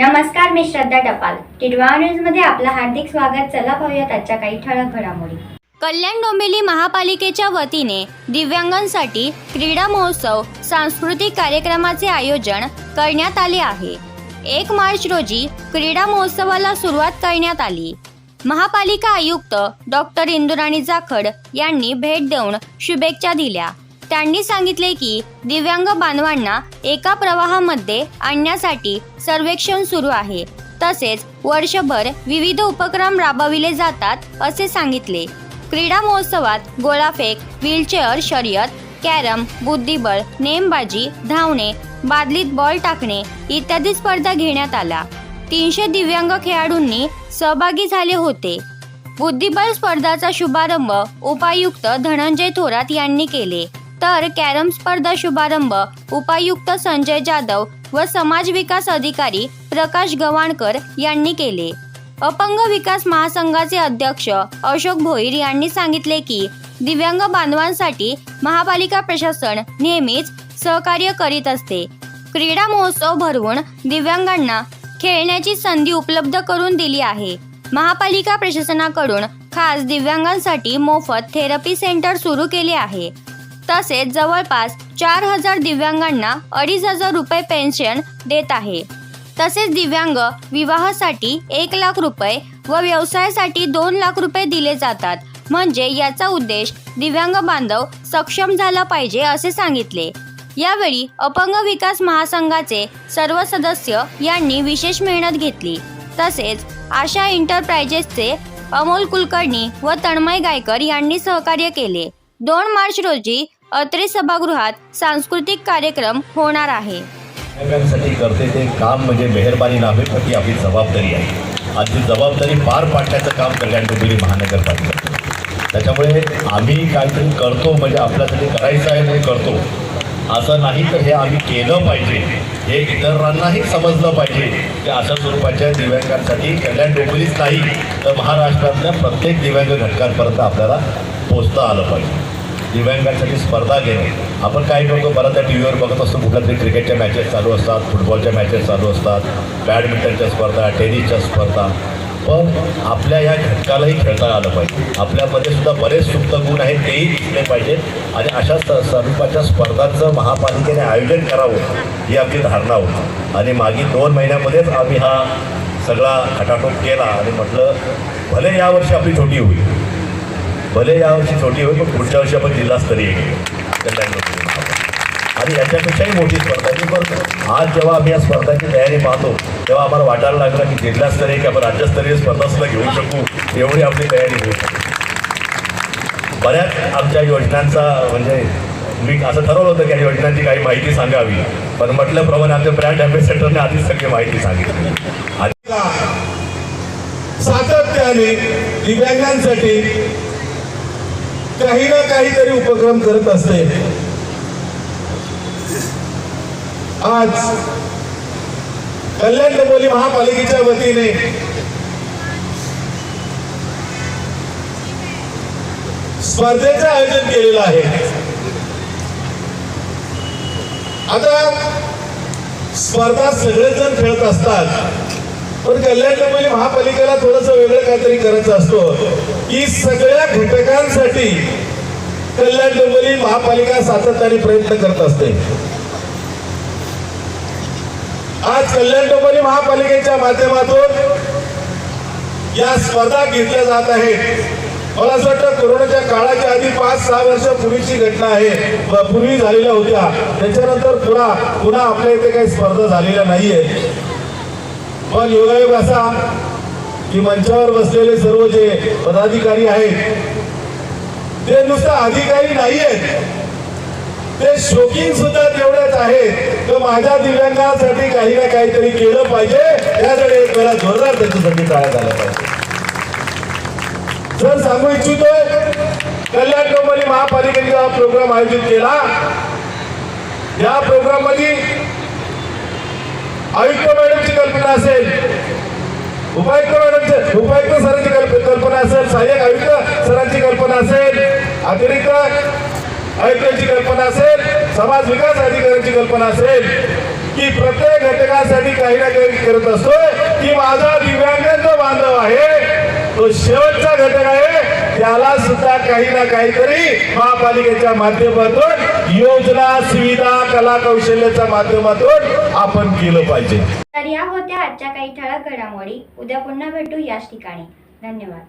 नमस्कार मी श्रद्धा टपाल. टिडवा न्यूजमध्ये आपलं हार्दिक स्वागत. चला पाहूयात आजच्या काही ठळक घडामोडी. कल्याण डोंबिवली महापालिकेच्या वतीने दिव्यांगांसाठी क्रीडा महोत्सव सांस्कृतिक कार्यक्रमाचे आयोजन करण्यात आले आहे. एक मार्च रोजी क्रीडा महोत्सवाला सुरुवात करण्यात आली. महापालिका आयुक्त डॉक्टर इंदुराणी जाखड यांनी भेट देऊन शुभेच्छा दिल्या. त्यांनी सांगितले की दिव्यांग बांधवांना एका प्रवाहामध्ये आणण्यासाठी सर्वेक्षण सुरू आहे. तसेच वर्षभर विविध उपक्रम राबविले जातात असे सांगितले. क्रीडा महोत्सवात गोळाफेक व्हीलचेअर शर्यत कॅरम बुद्धिबळ नेमबाजी धावणे बादलीत बॉल टाकणे इत्यादी स्पर्धा घेण्यात आल्या. तीनशे दिव्यांग खेळाडूंनी सहभागी झाले होते. बुद्धिबळ स्पर्धाचा शुभारंभ उपायुक्त धनंजय थोरात यांनी केले. तर कॅरम स्पर्धा शुभारंभ उपायुक्त संजय जाधव व समाज विकास अधिकारी प्रकाश गवाणकर यांनी केले. अपंग विकास महासंघाचे अध्यक्ष अशोक भोईर यांनी सांगितले की दिव्यांग बांधवांसाठी महापालिका प्रशासन नेहमीच सहकार्य करीत असते. क्रीडा महोत्सव भरवून दिव्यांगांना खेळण्याची संधी उपलब्ध करून दिली आहे. महापालिका प्रशासनाकडून खास दिव्यांगांसाठी मोफत थेरपी सेंटर सुरू केले आहे. तसेच जवळपास चार हजार दिव्यांगांना अडीच हजार रुपये पेन्शन देत आहे. तसेच दिव्यांग विवाहासाठी एक लाख रुपये व व्यवसायासाठी दोन लाख रुपये दिले जातात. म्हणजे याचा उद्देश दिव्यांग बांधव सक्षम झाला पाहिजे असे सांगितले. यावेळी अपंग विकास महासंघाचे सर्व सदस्य यांनी विशेष मेहनत घेतली. तसेच आशा एंटरप्राइजेसचे अमोल कुलकर्णी व तन्मय गायकर यांनी सहकार्य केले. दोन मार्च रोजी अत्रे सभागृहात सांस्कृतिक कार्यक्रम होणार आहे. करते ते काम म्हणजे मेहरबानी नव्हे पण ती आपली जबाबदारी आहे. आणि ती जबाबदारी पार पाडण्याचं काम कल्याण डोंबिवली महानगरपालिका त्याच्यामुळे आम्ही काहीतरी करतो म्हणजे आपल्यासाठी करायचं आहे ते करतो. असं नाही तर हे आम्ही केलं पाहिजे. हे इतरांनाही समजलं पाहिजे. की अशा स्वरूपाच्या दिव्यांगांसाठी कल्याण डोंबिवलीच नाही तर महाराष्ट्रातल्या प्रत्येक दिव्यांग घटकांपर्यंत आपल्याला पोचता आलं पाहिजे. दिव्यांगांसाठी स्पर्धा घेणे. आपण काही करतो बरं त्या टी व्हीवर बघत असतो कुठल्या तरी क्रिकेटच्या मॅचेस चालू असतात फुटबॉलच्या मॅचेस चालू असतात बॅडमिंटनच्या स्पर्धा टेनिसच्या स्पर्धा. पण आपल्या या घटकालाही खेळता आलं पाहिजे. आपल्यामध्ये सुद्धा बरेच सुप्त गुण आहेत तेही दिसले पाहिजेत. आणि अशा स स्वरूपाच्या स्पर्धांचं महापालिकेने आयोजन करावं ही आपली धारणा होती. आणि मागील दोन महिन्यामध्येच आम्ही हा सगळा खटाटोप केला आणि म्हटलं भले यावर्षी आपली छोटी होईल भले यावर्षी छोटी होईल पण पुढच्या वर्षी आपण जिल्हास्तरीय घेऊ. आणि याच्यापेक्षाही मोठी स्पर्धा मी करतो आज जेव्हा आम्ही या स्पर्धाची तयारी पाहतो तेव्हा आम्हाला वाटायला लागलं की जिल्हास्तरीय की आपण राज्यस्तरीय स्पर्धा सुद्धा घेऊ शकू एवढी आपली तयारी होऊ शकते. बऱ्याच आमच्या योजनांचा म्हणजे मी असं ठरवलं होतं की या योजनांची काही माहिती सांगावी पण म्हटल्याप्रमाणे आमच्या ब्रँड अँबॅसेडरने आधीच सगळी माहिती सांगितली. आणि सातत्याने दिव्यांगांसाठी काही ना काहीतरी उपक्रम करत असते. आज कल्याण डबोली महापालिकेच्या वतीने स्पर्धेचं आयोजन केलेलं आहे. आता स्पर्धा सगळेजण खेळत असतात. पण कल्याण महापालिकेला थोडस वेगळं काहीतरी करायचं असतो. की सगळ्या घटकांसाठी कल्याण डोंबिवली महापालिका सातत्याने प्रयत्न करत असते. आज कल्याण डोंबिवली महापालिकेच्या माध्यमातून या स्पर्धा घेतल्या जात आहेत. मला असं वाटतं कोरोनाच्या काळाच्या आधी पाच सहा वर्ष पूर्वीची घटना आहे. पूर्वी झालेल्या होत्या. त्याच्यानंतर पुन्हा पुन्हा आपल्या इथे काही स्पर्धा झालेल्या नाहीये पण योगायोग असा की मंचावर बसलेले सर्व जे पदाधिकारी आहेत ते नुसतं अधिकारी नाही आहेत ते शोकिंग सुद्धा तेवढ्याच आहेत. तर माझ्या दिव्यांगासाठी काही ना काहीतरी केलं पाहिजे. यासाठी एक वेळा जोरदार त्याच्यासाठी टाळ्या झाल्या पाहिजे जर सांगू इच्छितोय कल्याण कंपनी महापालिकेने हा प्रोग्राम आयोजित केला. या प्रोग्राममध्ये आयुक्त मॅडमची कल्पना असेल. उपायुक्त मॅडमचे उपायुक्त सरांची कल्प- कल्पना असेल. सहाय्यक आयुक्त सरांची कल्पना असेल. अतिरिक्त आयुक्तांची कल्पना असेल. समाज विकास अधिकाऱ्यांची कल्पना असेल. की प्रत्येक घटकासाठी काही ना काही करत असतोय. की माझा दिव्यांगांचा बांधव आहे तो शेवटचा घटक आहे त्याला सुद्धा काही ना काहीतरी महापालिकेच्या माध्यमातून योजना सुविधा कला कौशल्याच्या माध्यमातून आपण केलं पाहिजे. तर या होत्या आजच्या काही ठळक घडामोडी. उद्या पुन्हा भेटू याच ठिकाणी. धन्यवाद.